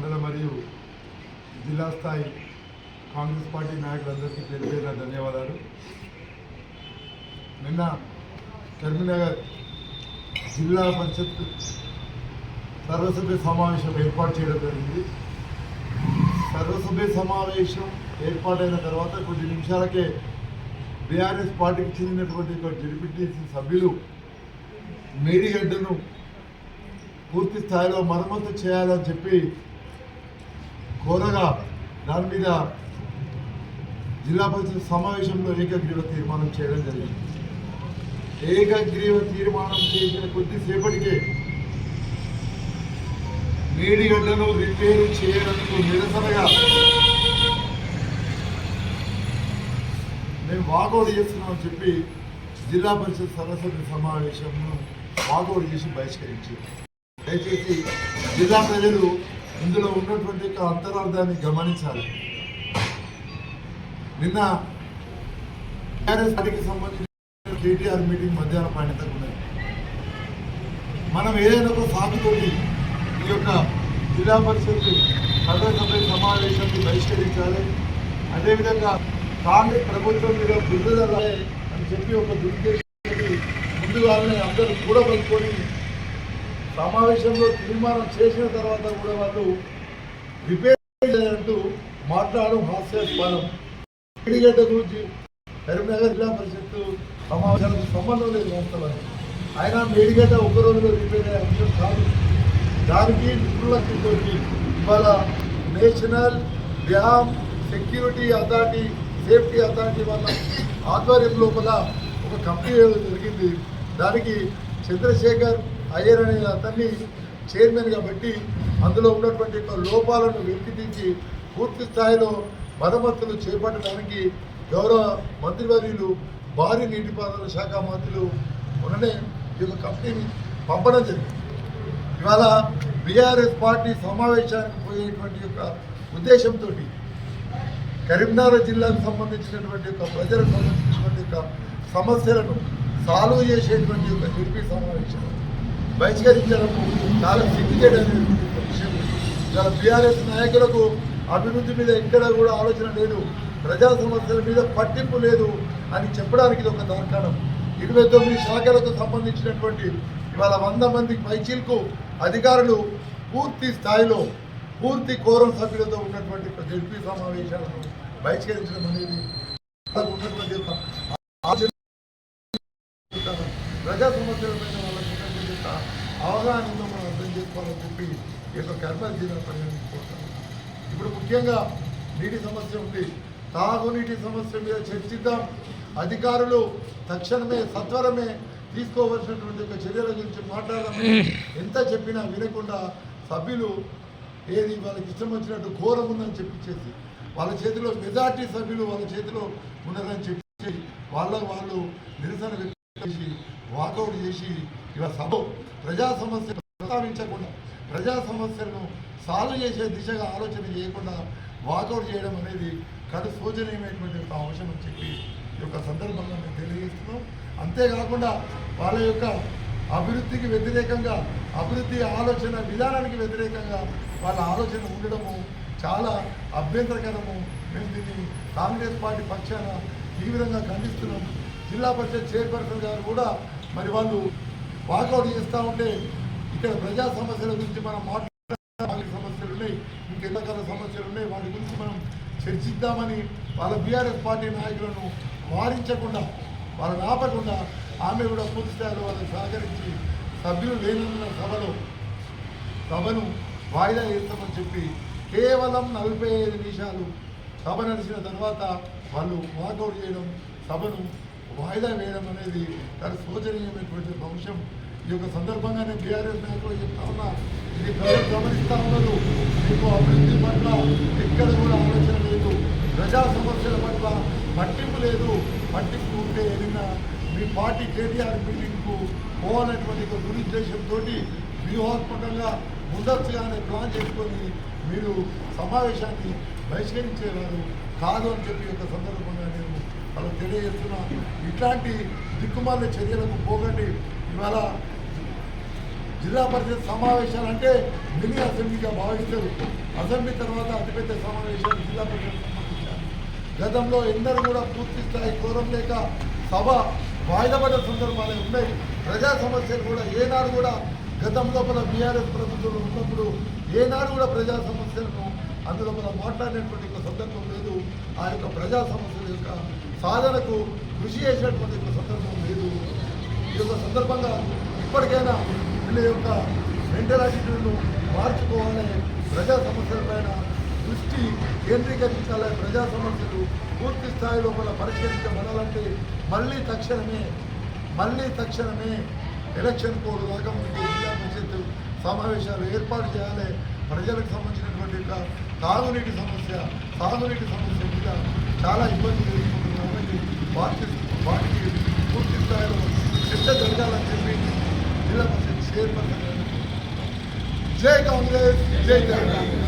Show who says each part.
Speaker 1: మండల మరియు జిల్లా స్థాయి కాంగ్రెస్ పార్టీ నాయకులందరికీ పేరు ధన్యవాదాలు. నిన్న కరీంనగర్ జిల్లా పరిషత్ సర్వసభ్య సమావేశం ఏర్పాటు చేయడం జరిగింది. సర్వసభ్య సమావేశం ఏర్పాటైన తర్వాత కొద్ది నిమిషాలకే బీఆర్ఎస్ పార్టీకి చెందినటువంటి జడిపిటిసి సభ్యులు మేడిగడ్డను పూర్తి స్థాయిలో మరమ్మతు చేయాలని చెప్పి కోరగా దాని మీద జిల్లా పరిషత్ సమావేశంలో ఏకగ్రీవ తీర్మానం చేయడం జరిగింది. ఏకగ్రీవ తీర్మానం చేసిన కొద్దిసేపటికే మేడిగడ్డను రిపేరు చేయడానికి నిరసనగా మేము వాకౌట్ చేస్తున్నామని చెప్పి జిల్లా పరిషత్ సరస్వతి సమావేశంను వాకౌట్ చేసి బహిష్కరించి దయచేసి జిల్లా ప్రజలు ఇందులో ఉన్నటువంటి యొక్క అంతరార్థాన్ని గమనించాలి. నిన్న టీఆర్ఎస్ పార్టీకి సంబంధించిన కేటీఆర్ మీటింగ్ మధ్యాహ్నం పన్నెండుకు ఉన్నది. మనం ఏదైనా ఒక సాకుతోటి ఈ యొక్క జిల్లా పరిషత్ సర్వసభ్య సమావేశాన్ని బహిష్కరించాలి. అదేవిధంగా కాంగ్రెస్ ప్రభుత్వం మీద బుద్ధి అని చెప్పి ఒక దుర్దేశాన్ని ముందుగానే అందరూ కూడబలుకొని సమావేశంలో తీర్మానం చేసిన తర్వాత కూడా వాళ్ళు రిపేర్ చేయాలంటూ మాట్లాడడం హాస్యాస్పదం. మేడిగడ్డ గురించి కరీంనగర్ జిల్లా పరిషత్ సమావేశాలకు సంబంధం లేదు వాస్తవానికి. అయినా మేడిగడ్డ ఒక రోజులో రిపేర్ అయ్యే అంశం కాదు. దానికి నిపుణులతో ఇవాళ national dam security authority safety authority వల్ల ఆధ్వర్యం లోపల ఒక కంపెనీ జరిగింది. దానికి చంద్రశేఖర్ అయ్యర్ అనే అతన్ని చైర్మన్గా పెట్టి అందులో ఉన్నటువంటి యొక్క లోపాలను వెలికితీసి పూర్తి స్థాయిలో మరమ్మతులు చేపట్టడానికి గౌరవ మంత్రివర్యులు భారీ నీటిపారుదల శాఖ మంత్రులు మొన్ననే ఈ యొక్క కంపెనీని పంపడం జరిగింది. ఇవాళ బీఆర్ఎస్ పార్టీ సమావేశానికి పోయేటువంటి యొక్క ఉద్దేశంతో కరీంనగర్ జిల్లాకు సంబంధించినటువంటి యొక్క ప్రజలకు సంబంధించినటువంటి యొక్క సమస్యలను సాల్వ్ చేసేటువంటి యొక్క నిర్పీ సమావేశం. బహిష్కరించడం చాలా సిగ్గుచేటటువంటి విషయం. చాలా బీఆర్ఎస్ నాయకులకు అభివృద్ధి మీద ఎక్కడ కూడా ఆలోచన లేదు. ప్రజా సమస్యల మీద పట్టింపు లేదు అని చెప్పడానికి ఇది ఒక తార్కాణం ఇరవై తొమ్మిది శాఖలకు సంబంధించినటువంటి ఇవాళ వంద మంది పైచీలకు అధికారులు పూర్తి స్థాయిలో పూర్తి కోరం సభ్యులతో ఉన్నటువంటి ఒక జడ్పీ సమావేశాలను బహిష్కరించడం అనేది ఉన్నటువంటి ప్రజా సమస్యల మీద అవగాహనతో మనం అర్థం చేసుకోవాలని చెప్పి ఈ యొక్క కర్మల జిల్లా పరిగణించుకుంటాం ఇప్పుడు ముఖ్యంగా నీటి సమస్య ఉంది. తాగునీటి సమస్య మీద చర్చిద్దాం. అధికారులు తక్షణమే సత్వరమే తీసుకోవలసినటువంటి ఒక చర్యల గురించి మాట్లాడమని ఎంత చెప్పినా వినకుండా సభ్యులు ఏది వాళ్ళకి ఇష్టం వచ్చినట్టు ఘోరం ఉందని చెప్పించేసి వాళ్ళ చేతిలో మెజార్టీ సభ్యులు వాళ్ళ చేతిలో ఉన్నదని చెప్పి వాళ్ళ వాళ్ళు నిరసన వ్యక్తం చేసి వాకౌట్ చేసి ఇలా సభ ప్రజా సమస్య ప్రస్తావించకుండా ప్రజా సమస్యలను సాల్వ్ చేసే దిశగా ఆలోచన చేయకుండా వాకౌట్ చేయడం అనేది కడు శోచనీయమైనటువంటి ఒక అంశం అని చెప్పి ఈ యొక్క సందర్భంగా మేము తెలియజేస్తున్నాం అంతేకాకుండా వాళ్ళ యొక్క అభివృద్ధికి వ్యతిరేకంగా అభివృద్ధి ఆలోచన విధానానికి వ్యతిరేకంగా వాళ్ళ ఆలోచన ఉండడము చాలా అభ్యంతరకరము. మేము దీన్ని కాంగ్రెస్ పార్టీ పక్షాన తీవ్రంగా ఖండిస్తున్నాం జిల్లా పరిషత్ చైర్పర్సన్ గారు కూడా మరి వాళ్ళు వాకౌట్ చేస్తూ ఉంటే ఇక్కడ ప్రజా సమస్యల గురించి మనం మాట్లాడే సమస్యలు ఉన్నాయి ఇంకెంతకాల సమస్యలు ఉన్నాయి. వాటి గురించి మనం చర్చిద్దామని వాళ్ళ బీఆర్ఎస్ పార్టీ నాయకులను వారించకుండా వాళ్ళని ఆపకుండా ఆమె కూడా పూర్తి స్థాయిలో వాళ్ళకి సహకరించి సభ్యులు లేనందున సభలో సభను వాయిదా వేస్తామని చెప్పి కేవలం నలభై ఐదు నిమిషాలు సభ నడిచిన తర్వాత వాళ్ళు వాకౌట్ చేయడం సభను వాయిదా వేయడం అనేది చాలా శోచనీయమైనటువంటి అంశం. ఈ యొక్క సందర్భంగానే బీఆర్ఎస్ నాయకులు చెప్తా ఉన్నా ఇది ప్రజలు గమనిస్తూ ఉన్నారు. మీకు అభివృద్ధి పట్ల ఎక్కడ కూడా ఆలోచన లేదు. ప్రజా సమస్యల పట్ల పట్టింపు లేదు. పట్టింపు ఉంటే ఏదైనా మీ పార్టీ కేటీఆర్ బిల్డింగ్కు పోవాలనేటువంటి ఒక దురుద్దేశంతో వ్యూహాత్మకంగా ముందస్తుగానే ప్లాన్ చేసుకొని మీరు సమావేశాన్ని బహిష్కరించేవారు కాదు అని చెప్పి ఒక సందర్భంగా నేను వాళ్ళకి తెలియజేస్తున్నా. ఇట్లాంటి దిక్కుమాల చర్యలకు పోకండి. ఇవాళ జిల్లా పరిషత్ సమావేశాలు అంటే మినీ అసెంబ్లీగా భావిస్తారు. అసెంబ్లీ తర్వాత అతిపెద్ద సమావేశాలు జిల్లా పరిషత్ సంబంధించారు గతంలో ఎందరూ కూడా పూర్తి స్థాయి కోరం లేక సభ వాయిదా సందర్భాలు సందర్భాలే ఉన్నాయి. ప్రజా సమస్యలు కూడా ఏనాడు కూడా గతంలో మన బీఆర్ఎస్ ప్రభుత్వం ఉన్నప్పుడు ఏనాడు కూడా ప్రజా సమస్యలను అందులో మనం మాట్లాడినటువంటి ఒక సందర్భం లేదు. ఆ యొక్క ప్రజా సమస్యల యొక్క సాధనకు కృషి చేసినటువంటి ఒక సందర్భం లేదు. యొక్క సందర్భంగా ఇప్పటికైనా వీళ్ళ యొక్క మెంటల్ యాటిట్యూడ్ను మార్చుకోవాలి ప్రజా సమస్యలపైన దృష్టి కేంద్రీకరించాలి ప్రజా సమస్యలు పూర్తి స్థాయి లోపల పరిష్కరించబడాలంటే మళ్ళీ తక్షణమే మళ్ళీ తక్షణమే ఎలక్షన్ కోడ్ రాకముందు జిల్లా పరిషత్ సమావేశాలు ఏర్పాటు చేయాలి. ప్రజలకు సంబంధించినటువంటి యొక్క తాగునీటి సమస్య సాగునీటి సమస్య మీద చాలా ఇబ్బంది జరుగుతుంది కాబట్టి వాటికి పూర్తి స్థాయిలో చర్చ జరగాలని చెప్పి జిల్లా పరిషత్ చైర్పర్సన్ గారు